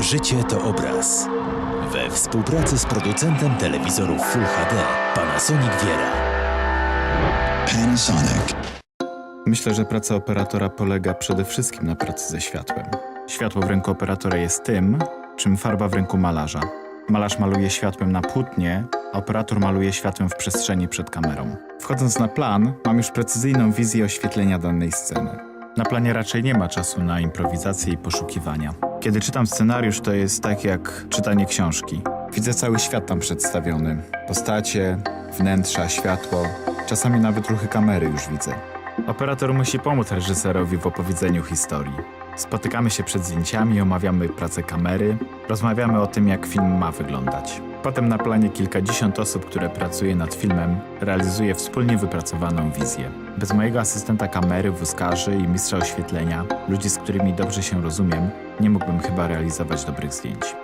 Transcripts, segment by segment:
Życie to obraz. We współpracy z producentem telewizorów Full HD Panasonic Viera. Panasonic. Myślę, że praca operatora polega przede wszystkim na pracy ze światłem. Światło w ręku operatora jest tym, czym farba w ręku malarza. Malarz maluje światłem na płótnie, a operator maluje światłem w przestrzeni przed kamerą. Wchodząc na plan, mam już precyzyjną wizję oświetlenia danej sceny. Na planie raczej nie ma czasu na improwizację i poszukiwania. Kiedy czytam scenariusz, to jest tak jak czytanie książki. Widzę cały świat tam przedstawiony. Postacie, wnętrza, światło, czasami nawet ruchy kamery już widzę. Operator musi pomóc reżyserowi w opowiedzeniu historii. Spotykamy się przed zdjęciami, omawiamy pracę kamery, rozmawiamy o tym, jak film ma wyglądać. Potem na planie kilkadziesiąt osób, które pracuje nad filmem, realizuje wspólnie wypracowaną wizję. Bez mojego asystenta kamery, wózkarzy i mistrza oświetlenia, ludzi, z którymi dobrze się rozumiem, nie mógłbym chyba realizować dobrych zdjęć.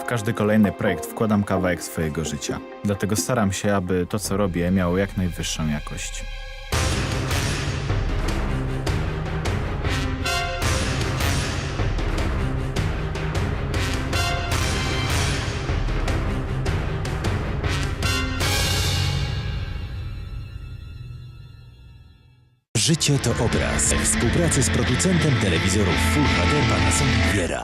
W każdy kolejny projekt wkładam kawałek swojego życia. Dlatego staram się, aby to, co robię, miało jak najwyższą jakość. Życie to obraz. We współpracy z producentem telewizorów Full HD Panasonic Viera.